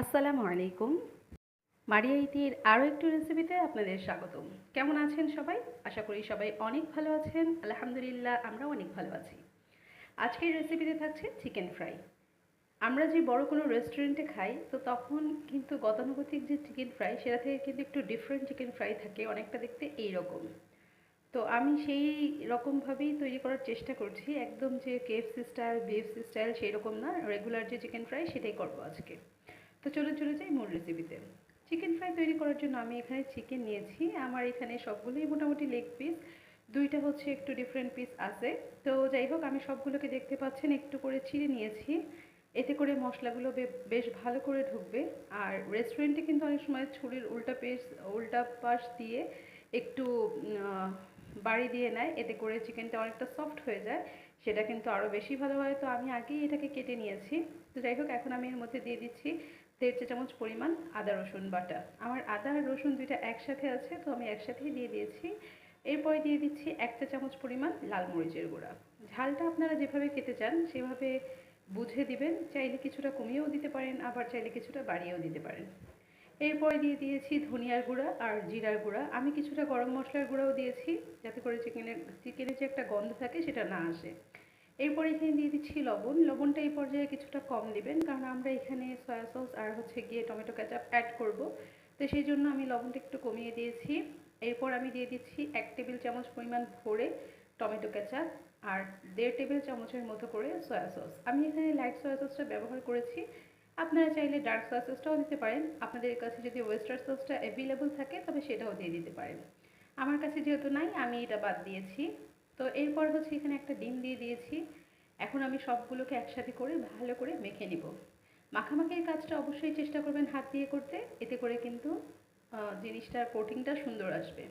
আসসালামু আলাইকুম। মারিয়া ইতির আরও একটি রেসিপিতে আপনাদের স্বাগতম। কেমন আছেন সবাই? আশা করি সবাই অনেক ভালো আছেন। আলহামদুলিল্লাহ আমরা অনেক ভালো আছি। আজকের রেসিপিতে থাকছে চিকেন ফ্রাই আমরা যে বড় কোনো রেস্টুরেন্টে খাই, তো তখন কিন্তু গতানুগতিক যে চিকেন ফ্রাই সেটা থেকে কিন্তু একটু ডিফারেন্ট চিকেন ফ্রাই থাকে, অনেকটা দেখতে এই রকম তো আমি সেই রকমভাবেই তৈরি করার চেষ্টা করছি। একদম যে কেএফসি স্টাইল বিএফসি স্টাইল সেই রকম না। রেগুলার যে চিকেন ফ্রাই সেটাই করব আজকে। তো চলে চলে যাই মূল রেসিপিতে চিকেন ফ্রাই তৈরি করার জন্য আমি এখানে চিকেন নিয়েছি। আমার এখানে সবগুলোই মোটামুটি লেগ পিস দুইটা হচ্ছে একটু ডিফারেন্ট পিস আছে। তো যাই হোক, আমি সবগুলোকে দেখতে পাচ্ছেন, একটু করে ছিঁড়ে নিয়েছি। এতে করে মশলাগুলো বেশ ভালো করে ঢুকবে। আর রেস্টুরেন্টে কিন্তু অনেক সময় ছুরির উল্টা পেস উল্টা পাশ দিয়ে একটু বাড়ি দিয়ে নেয়। এতে করে চিকেনটা অনেকটা সফট হয়ে যায়। সেটা কিন্তু আরও বেশি ভালো হয়। তো আমি আগেই এটাকে কেটে নিয়েছি। তো যাই হোক, এখন আমি এর মধ্যে দিয়ে দিচ্ছি দেড় চা চামচ পরিমাণ আদা, রসুন বাটা। আমার আদা আর রসুন দুইটা একসাথে আছে, তো আমি একসাথেই দিয়ে দিয়েছি। এরপরে দিয়ে দিচ্ছি এক চা চামচ পরিমাণ লাল মরিচের গুঁড়া। ঝালটা আপনারা যেভাবে খেতে চান, সেভাবে বুঝে দিবেন। চাইলে কিছুটা কমিয়েও দিতে পারেন, আবার চাইলে কিছুটা বাড়িয়েও দিতে পারেন। এরপরে দিয়ে দিয়েছি ধনিয়ার গুঁড়া আর জিরার গুঁড়া। আমি কিছুটা গরম মশলার গুঁড়াও দিয়েছি, যাতে করে চিকেনের চিকেনের যে একটা গন্ধ থাকে, সেটা না আসে। এরপর এখানে দিয়ে দিচ্ছি লবণ। লবণটা এই পর্যায়ে কিছুটা কম দিবেন, কারণ আমরা এখানে সয়া সস আর হচ্ছে গিয়ে টমেটো ক্যাচাপ অ্যাড করব। তো সেই জন্য আমি লবণটা একটু কমিয়ে দিয়েছি। এরপর আমি দিয়ে দিচ্ছি এক টেবিল চামচ পরিমাণ ভরে টমেটো ক্যাচাপ আর দেড় টেবিল চামচের মতো করে সয়া সস আমি এখানে লাইট সয়া সসটা ব্যবহার করেছি। আপনারা চাইলে ডার্ক সয়া সসটাও দিতে পারেন। আপনাদের কাছে যদি ওয়েস্টার সসটা অ্যাভেলেবল থাকে, তবে সেটাও দিয়ে দিতে পারেন। আমার কাছে যেহেতু নাই, আমি এটা বাদ দিয়েছি। তো এরপর হচ্ছে এখানে একটা ডিম দিয়ে দিয়েছি। এখন আমি সবগুলোকে একসাথে করে ভালো করে মেখে নিব। মাখামাখির কাজটা অবশ্যই চেষ্টা করবেন হাত দিয়ে করতে। এতে করে কিন্তু জিনিসটার কোটিংটা সুন্দর আসবে।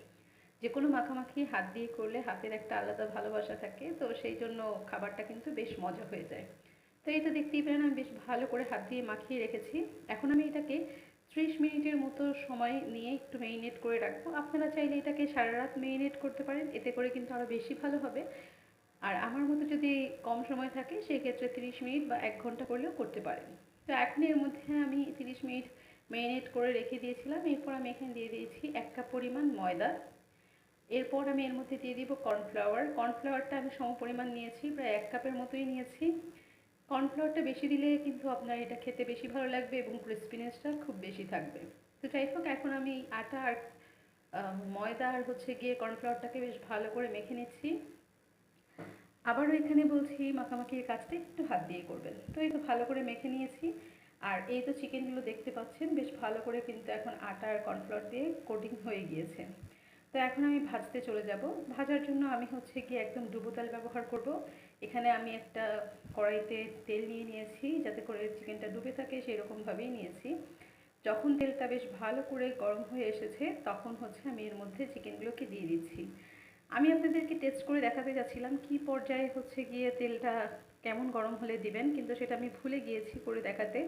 যে কোনো মাখামাখি হাত দিয়ে করলে হাতের একটা আলাদা ভালোবাসা থাকে, তো সেই জন্য খাবারটা কিন্তু বেশ মজা হয়ে যায়। তো এই তো দেখতেই পেলেন, আমি বেশ ভালো করে হাত দিয়ে মাখিয়ে রেখেছি। এখন আমি এটাকে ত্রিশ মিনিটের মতো সময় নিয়ে একটু মেরিনেট করে রাখব। আপনারা চাইলে এটাকে সারা রাত মেরিনেট করতে পারেন, এতে করে কিন্তু আরও বেশি ভালো হবে। আর আমার মতো যদি কম সময় থাকে সেই ক্ষেত্রে তিরিশ মিনিট বা এক ঘণ্টা করলেও করতে পারেন। তো এখন এর মধ্যে আমি তিরিশ মিনিট মেরিনেট করে রেখে দিয়েছিলাম। এরপর আমি এখানে দিয়ে দিয়েছি এক কাপ পরিমাণ ময়দা। এরপর আমি এর মধ্যে দিয়ে দিব কর্নফ্লাওয়ার। কর্নফ্লাওয়ারটা আমি সম পরিমাণ নিয়েছি, প্রায় এক কাপের মতোই নিয়েছি। কর্নফ্লাওয়ারটা বেশি দিলে কিন্তু আপনার এটা খেতে বেশি ভালো লাগবে এবং ক্রিসপিনেসটা খুব বেশি থাকবে। তো যাই হোক, এখন আমি আটা আর ময়দা আর হচ্ছে গিয়ে কর্নফ্লাওয়ারটাকে বেশ ভালো করে মেখে নিচ্ছি। আবারও এখানে বলছি, মাখামাখির কাজটা একটু হাত দিয়ে করবেন। তো এই তো ভালো করে মেখে নিয়েছি। আর এই তো চিকেনগুলো দেখতে পাচ্ছেন, বেশ ভালো করে কিন্তু এখন আটা আর কর্নফ্লাওয়ার দিয়ে কোটিং হয়ে গিয়েছে। তো এখন আমি ভাজতে চলে যাব। ভাজার জন্য আমি হচ্ছে গিয়ে একদম ডুবো তেল ব্যবহার করব। এখানে আমি একটা কড়াইতে তেল নিয়ে নিয়েছি, যাতে করে চিকেনটা ডুবে থাকে সেই রকমভাবেই নিয়েছি। যখন তেলটা বেশ ভালো করে গরম হয়ে এসেছে, তখন হচ্ছে আমি এর মধ্যে চিকেনগুলোকে দিয়ে দিচ্ছি। আমি আপনাদেরকে টেস্ট করে দেখাতে যাচ্ছিলাম কি পর্যায়ে হচ্ছে গিয়ে তেলটা কেমন গরম হলে দিবেন, কিন্তু সেটা আমি ভুলে গিয়েছি করে দেখাতে।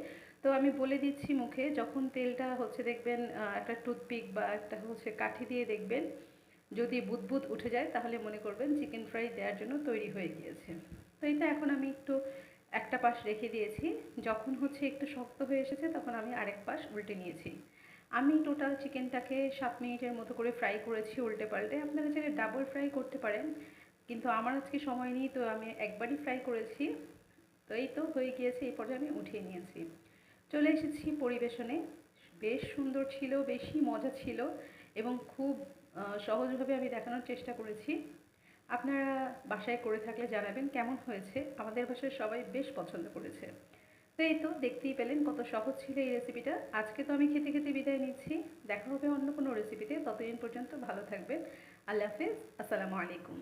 তো আমি বলে দিচ্ছি মুখে, যখন তেলটা হচ্ছে দেখবেন একটা টুথপিক বা একটা হচ্ছে কাঠি দিয়ে দেখবেন যদি বুদবুদ উঠে যায়, তাহলে মনে করবেন চিকেন ফ্রাই দেওয়ার জন্য তৈরি হয়ে গিয়েছে। তো এটা এখন আমি একটু একটা পাশ রেখে দিয়েছি। যখন হচ্ছে একটু শক্ত হয়ে এসেছে, তখন আমি আরেক পাশ উল্টে নিয়েছি। আমি টোটাল চিকেনটাকে সাত মিনিটের মতো করে ফ্রাই করেছি উল্টে পাল্টে আপনারা চাইলে ডাবল ফ্রাই করতে পারেন, কিন্তু আমার আজকে সময় নেই, তো আমি একবারই ফ্রাই করেছি। তো এই তো হয়ে গিয়েছে, এই পর্যায়ে আমি উঠিয়ে নিয়েছি। চলে এসেছি পরিবেশনে। বেশ সুন্দর ছিল, বেশি মজা ছিল, এবং খুব সহজভাবে আমি দেখানোর চেষ্টা করেছি। আপনারা বাসায় করে থাকলে জানাবেন কেমন হয়েছে। আমাদের বাসায় সবাই বেশ পছন্দ করেছে। তো এই তো দেখতেই পেলেন কত সহজ ছিল এই রেসিপিটা আজকে তো আমি খেতে খেতে বিদায় নিচ্ছি। দেখা হবে অন্য কোনো রেসিপিতে ততদিন পর্যন্ত ভালো থাকবেন। আল্লাহ হাফিজ। আসসালামু আলাইকুম।